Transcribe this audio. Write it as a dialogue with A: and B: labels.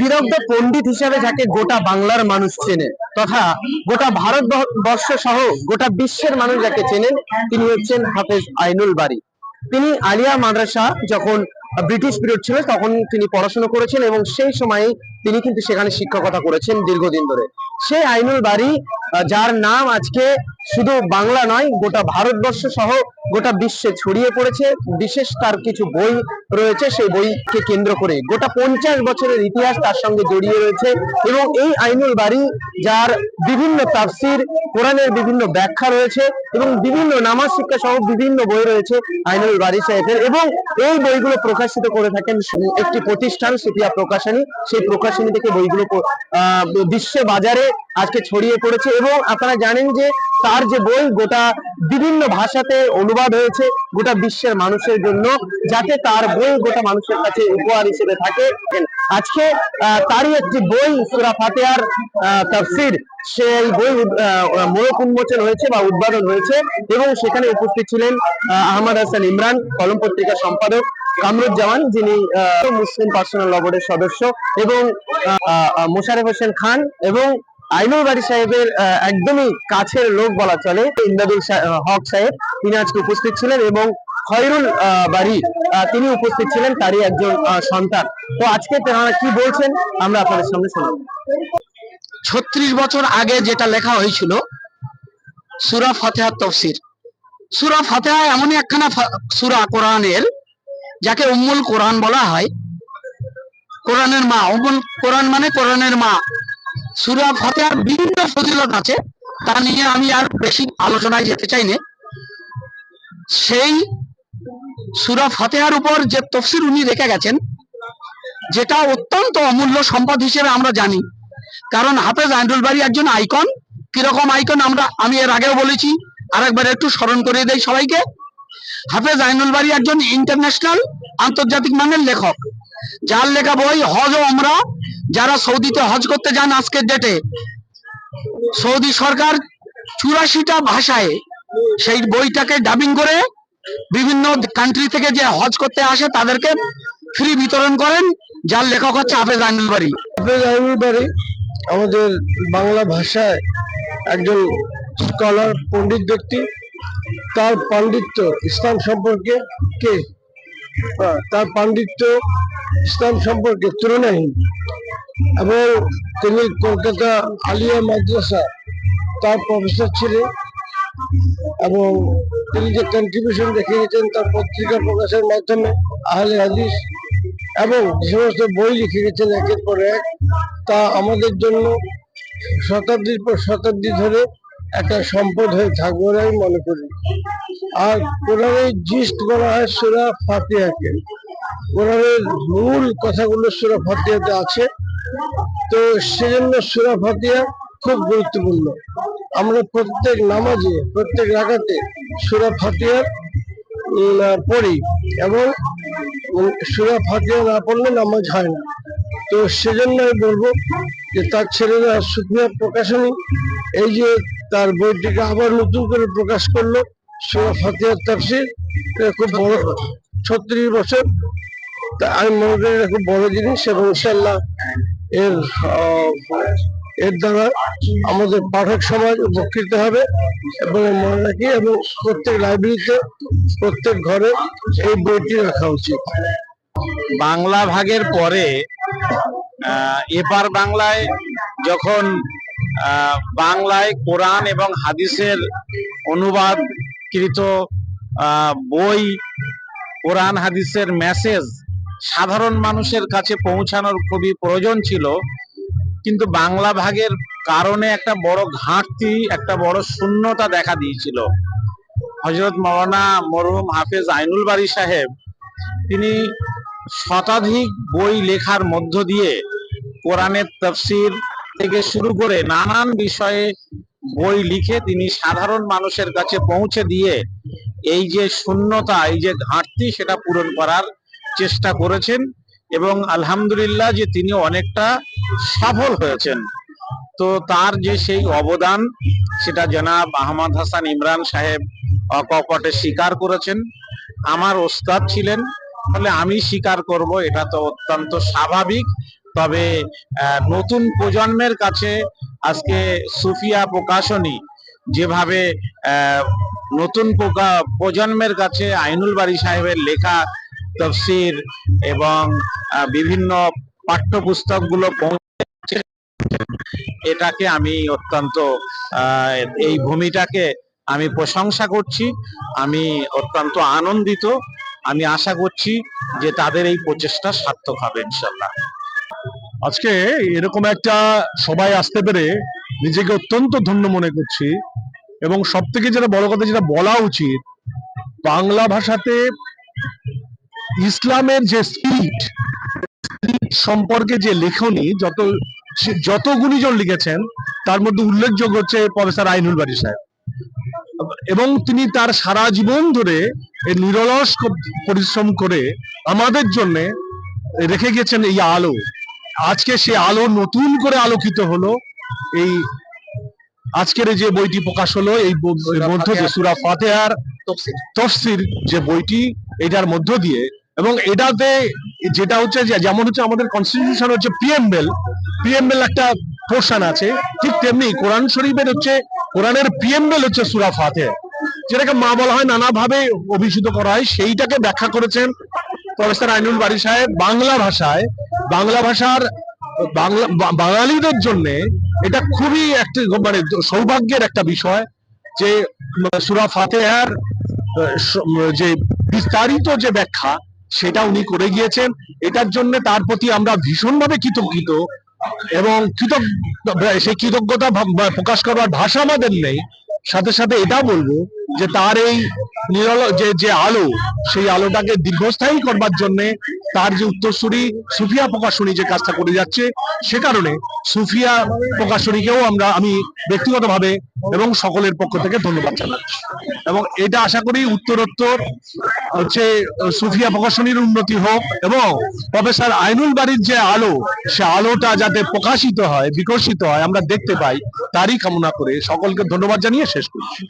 A: বিরগ্ধ পণ্ডিত হিসাবে যাকে গোটা বাংলার মানুষ চেনে তথা গোটা ভারতবর্ষ সহ গোটা বিশ্বের মানুষ যাকে চেনেন তিনি হচ্ছেন হাফেজ আইনুল বাড়ি তিনি আলিয়া মাদ্রাসা যখন ব্রিটিশ পিরিয়ড ছিল, তখন তিনি পড়াশোনা করেছেন এবং সেই সময়ে তিনি কিন্তু সেখানে শিক্ষকতা করেছেন দীর্ঘদিন ধরে। সেই আইনুল বাড়ি যার নাম আজকে শুধু বাংলা নয়, গোটা ভারতবর্ষ সহ গোটা বিশ্বে ছড়িয়ে পড়েছে। বিশেষ তার কিছু বই রয়েছে, সেই বইকে কেন্দ্র করে গোটা পঞ্চাশ বছরের ইতিহাস তার সঙ্গে জড়িয়ে রয়েছে এবং এই আইনুল বাড়ি, যার বিভিন্ন তাফসির, কোরআনের বিভিন্ন ব্যাখ্যা রয়েছে এবং বিভিন্ন নামাজ শিক্ষা সহ বিভিন্ন বই রয়েছে আইনুল বাড়ি সাহেবের। এবং এই বইগুলো প্রকাশিত করে থাকেন একটি প্রতিষ্ঠান, সুপিয়া প্রকাশনী। সেই প্রকাশনী থেকে বইগুলো বিশ্ব বাজারে আজকে ছড়িয়ে পড়েছে এবং আপনারা জানেন যে তার যে বই গোটা বিভিন্ন ভাষাতে অনুবাদ হয়েছে গোটা বিশ্বের মানুষের জন্য, যাতে তার বই গোটা মানুষের কাছে উপহার হিসেবে থাকে। আজকে তারই একটি বই সুরা ফাতেহার তাফসির সেই বই মোড়ক উন্মোচন হয়েছে বা উদ্বোধন হয়েছে এবং সেখানে উপস্থিত ছিলেন আহমদ হাসান ইমরান, কলম পত্রিকার সম্পাদক কামরুজ্জামান, যিনি মুসলিম পার্সোনাল ল বোর্ডের সদস্য এবং মোশারেফ হোসেন খান এবং আইনুল বাড়ি সাহেবের একদমই কাছের লোক বলা চলে, ইমদাদুল হক সাহেব, তিনি আজকে উপস্থিত ছিলেন এবং খয়রুল বাড়ি তিনি উপস্থিত ছিলেন, তারই একজন সন্তান। তো আজকে তারা কি বলছেন, আমরা আপনাদের সামনে শোনাবো।
B: ছত্রিশ বছর আগে যেটা লেখা হয়েছিল, সুরা ফাতেহার তফসির। সুরা ফাতেহা এমনই একখানা সুরা কোরআনের, যাকে উম্মুল কোরআন বলা হয়। কোরআনের মা, উম্মুল কোরআন মানে কোরআনের মা। সুরা ফাতেহার বিভিন্ন ফজিলত আছে, তা নিয়ে আমি আর বেশি আলোচনায় যেতে চাই না সেই সুরা ফাতেহার উপর যে তফসির উনি রেখে গেছেন, যেটা অত্যন্ত অমূল্য সম্পদ হিসেবে আমরা জানি। কারণ হাফেজ আইনুল বাড়ি একজন আইকন। কীরকম আইকন আমরা, আমি এর আগেও বলেছি, আরেকবার একটু স্মরণ করিয়ে দেই সবাইকে। হাফেজ আইনুল বাড়ি একজন ইন্টারন্যাশনাল আন্তর্জাতিক মানের লেখক। যার লেখা বই হজ ও আমরা যারা সৌদিতে হজ করতে যান আজকের ডেটে সৌদি সরকার চুরাশিটা ভাষায় সেই বইটাকে ডাবিং করে বিভিন্ন কান্ট্রি থেকে যে হজ করতে আসে, তাদেরকে ফ্রি বিতরণ করেন, যার লেখক হচ্ছে হাফেজ আইনুল বাড়ি
A: হাফেজ বাড়ি আমাদের বাংলা ভাষায় একজন স্কলার পণ্ডিত ব্যক্তি। তার পাণ্ডিত্য ইসলাম সম্পর্কে কে? তার পাণ্ডিত্য ইসলাম সম্পর্কে তুলনাহীন। এবং তিনি কলকাতা আলিয়া মাদ্রাসা, তার প্রফেসর ছিলেন। এবং তিনি যে কন্ট্রিবিউশন রেখে গেছেন তার পত্রিকা প্রকাশের মাধ্যমে আহলে হাদিস এবং যে সমস্ত বই লিখে গেছেন একের পর এক, তা আমাদের জন্য শতাব্দীর পর শতাব্দী ধরে একটা সম্পদ হয়ে থাকবে আমি মনে করি। আর কোরআনের জিস্ট বলা হয় সুরা ফাতিহাকে। কোরআনের মূল কথাগুলো সুরা ফাতিহাতে আছে। তো সেজন্য সুরা ফাতিহা খুব গুরুত্বপূর্ণ। আমরা প্রত্যেক নামাজে, প্রত্যেক রাগাতে সুরা উম, পড়ি এবং সুরা ফাতিহা না পড়লে নামাজ হয় না। তো সেজন্য আমি বলব যে তার ছেলেরা সুফিয়া প্রকাশনী এই যে তার বইটিকে আবার নতুন করে প্রকাশ করল সুরা ফাতিহার তাফসির খুব বড় ছত্রিশ বছর তা আমি মনে করি খুব বড় জিনিস এবং ইনশাল্লাহ এর এর দ্বারা আমাদের পাঠক সমাজ উপকৃত হবে এবং মনে রাখি এবং প্রত্যেক লাইব্রেরিতে প্রত্যেক ঘরে এই বইটি রাখা উচিত।
B: বাংলা ভাগের পরে এপার বাংলায় যখন বাংলায় কোরআন এবং হাদিসের অনুবাদকৃত বই, কোরআন, হাদিসের মেসেজ সাধারণ মানুষের কাছে পৌঁছানোর খুবই প্রয়োজন ছিল কিন্তু বাংলা ভাগের কারণে একটা বড় ঘাটতি, একটা বড় শূন্যতা দেখা দিয়েছিল। হজরত মৌলানা মরহুম হাফেজ আইনুল বাড়ি সাহেব, তিনি শতাধিক বই লেখার মধ্য দিয়ে কোরআনের তফসির থেকে শুরু করে নানান বিষয়ে বই লিখে তিনি সাধারণ মানুষের কাছে পৌঁছে দিয়ে এই যে শূন্যতা, এই যে ঘাটতি, সেটা পূরণ করার চেষ্টা করেছেন। এবং আলহামদুলিল্লাহ যে তিনি অনেকটা সফল হয়েছেন। তো তার যে সেই অবদান, সেটা জনাব আহমদ হাসান ইমরান সাহেব অকপটে স্বীকার করেছেন। আমার ওস্তাদ ছিলেন
C: ফলে আমি স্বীকার করব, এটা তো অত্যন্ত স্বাভাবিক। তবে নতুন প্রজন্মের কাছে আজকে সুফিয়া প্রকাশনী যেভাবে নতুন প্রজন্মের কাছে আইনুল বাড়ি সাহেবের লেখা তফসির এবং বিভিন্ন পাঠ্যপুস্তকগুলো পৌঁছে এটাকে আমি অত্যন্ত এই ভূমিটাকে আমি প্রশংসা করছি। আমি অত্যন্ত আনন্দিত। আমি আশা করছি যে তাদের এই প্রচেষ্টা সার্থক হবে ইনশাল্লাহ
D: আজকে এরকম একটা সবাই আসতে পেরে নিজেকে অত্যন্ত ধন্য মনে করছি। এবং সব থেকে যেটা বড় কথা, যেটা বলা উচিত, বাংলা ভাষাতে ইসলামের যে স্পিরিট সম্পর্কে যে লেখনী যত যত গুণীজন লিখেছেন তার মধ্যে উল্লেখযোগ্য হচ্ছে প্রফেসর আইনুল বাড়ি সাহেব। এবং তিনি তার সারা জীবন ধরে নিরলস পরিশ্রম করে আমাদের জন্য রেখে গেছেন এই আলো। আজকে সে আলো নতুন করে আলোকিত হলো। এই আজকের যে বইটি প্রকাশ হলো এই মধ্য দিয়ে সুরা ফাতেহার
B: তফসির
D: যে বইটি এটার মধ্য দিয়ে এবং এটাতে যেটা হচ্ছে যেমন হচ্ছে আমাদের কনস্টিটিউশন হচ্ছে পিএমবেল পিএমবেল একটা পোর্শন আছে, ঠিক তেমনি কোরআন শরীফের হচ্ছে, কোরআনের পিএমবেল হচ্ছে সুরা ফাতেহা। যেটাকে মা বলা হয় নানাভাবে অভিহিত করা হয়, সেইটাকে ব্যাখ্যা করেছেন প্রফেসর আইনুল বাড়ি সাহেব বাংলা ভাষায়। বাংলা ভাষার, বাংলা, বাঙালিদের জন্য এটা খুবই একটা মানে সৌভাগ্যের একটা বিষয় যে, সুরা ফাতেহার যে বিস্তারিত যে ব্যাখ্যা সেটা উনি করে গিয়েছেন। এটার জন্য তার প্রতি আমরা ভীষণভাবে কৃতজ্ঞিত এবং কৃতজ্ঞ সেই কৃতজ্ঞতা প্রকাশ করবার ভাষা আমাদের নেই। সাথে সাথে এটা বলব যে তার এই নিরল যে যে আলো, সেই আলোটাকে দীর্ঘস্থায়ী করবার জন্য তার যে উত্তরসূরি সুফিয়া প্রকাশনী যে কাজটা করে যাচ্ছে, সে কারণে সুফিয়া প্রকাশনীকেও আমরা, আমি ব্যক্তিগতভাবে এবং সকলের পক্ষ থেকে ধন্যবাদ জানাচ্ছি। এবং এটা আশা করি উত্তরোত্তর হচ্ছে সুফিয়া প্রকাশনীর উন্নতি হোক এবং প্রফেসর আইনুল বাড়ির যে আলো, সে আলোটা যাতে প্রকাশিত হয়, বিকশিত হয়, আমরা দেখতে পাই, তারই কামনা করে সকলকে ধন্যবাদ জানিয়ে শেষ করছি।